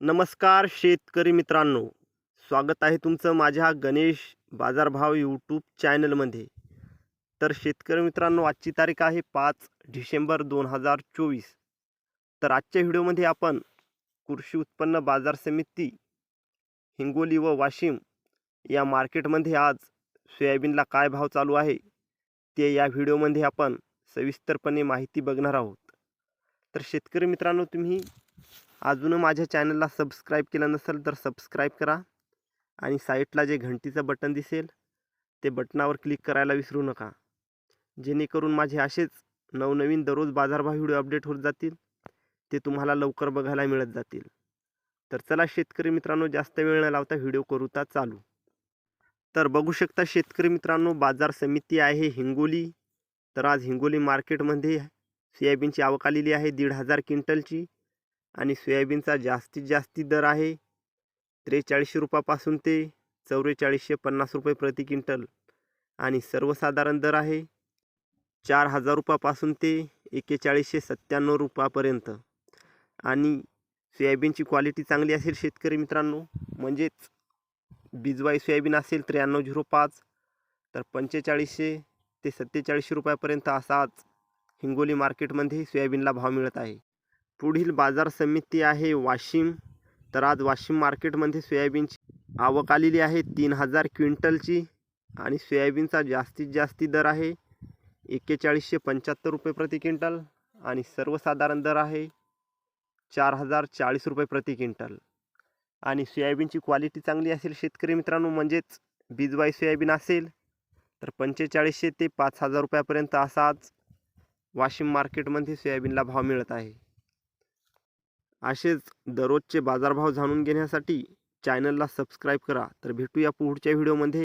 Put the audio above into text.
नमस्कार शेतकरी मित्रांनो. स्वागत आहे तुमचं माझ्या गणेश बाजारभाव यूट्यूब चॅनलमध्ये. तर शेतकरी मित्रांनो आजची तारीख आहे पाच डिसेंबर दोन हजार चोवीस. तर आजच्या व्हिडिओमध्ये आपण कृषी उत्पन्न बाजार समिती हिंगोली व वाशिम या मार्केटमध्ये आज सोयाबीनला काय भाव चालू आहे ते या व्हिडिओमध्ये आपण सविस्तरपणे माहिती बघणार आहोत. तर शेतकरी मित्रांनो तुम्ही अजून माझ्या चॅनलला सबस्क्राईब केलं नसेल तर सबस्क्राईब करा. आणि साईटला जे घंटीचं बटन दिसेल ते बटनावर क्लिक करायला विसरू नका. जेणेकरून माझे असेच नवनवीन दररोज बाजारभाव व्हिडिओ अपडेट होत जातील ते तुम्हाला लवकर बघायला मिळत जातील. तर चला शेतकरी मित्रांनो जास्त वेळ न लावता व्हिडिओ करूता चालू. तर बघू शकता शेतकरी मित्रांनो बाजार समिती आहे हिंगोली. तर आज हिंगोली मार्केटमध्ये सोयाबीनची आवक आलेली आहे दीड हजार क्विंटलची. आणि सोयाबीनचा जास्तीत जास्ती दर आहे. त्रेचाळीसशे रुपयापासून ते चौवेचाळीसशे पन्नास रुपये प्रति क्विंटल आणि सर्वसाधारण दर आहे चार हजार रुपयापासून ते एक्केचाळीसशे सत्त्याण्णव रुपयापर्यंत. आणि सोयाबीनची क्वालिटी चांगली असेल शेतकरी मित्रांनो म्हणजेच बिजवाई सोयाबीन असेल त्र्याण्णव झिरो पाच तर पंचेचाळीसशे ते सत्तेचाळीसशे रुपयापर्यंत असाच हिंगोली मार्केटमध्ये सोयाबीनला भाव मिळत आहे. पुढील बाजार समिती आहे वाशिम. तर आज वाशिम मार्केटमध्ये सोयाबीनची आवक आलेली आहे. तीन हजार क्विंटलची आणि सोयाबीनचा जास्तीत जास्ती दर आहे. एक्केचाळीसशे पंच्याहत्तर रुपये प्रति क्विंटल आणि सर्वसाधारण दर आहे चार हजार चाळीस रुपये प्रति क्विंटल. आणि सोयाबीनची क्वालिटी चांगली असेल शेतकरी मित्रांनो म्हणजेच बीजवाई सोयाबीन असेल तर पंचेचाळीसशे ते पाच हजार रुपयापर्यंत असा आज वाशिम मार्केटमध्ये सोयाबीनला भाव मिळत आहे. असेच दररोजचे बाजारभाव जाणून घेण्यासाठी चॅनलला सबस्क्राईब करा. तर भेटूया पुढच्या व्हिडिओमध्ये.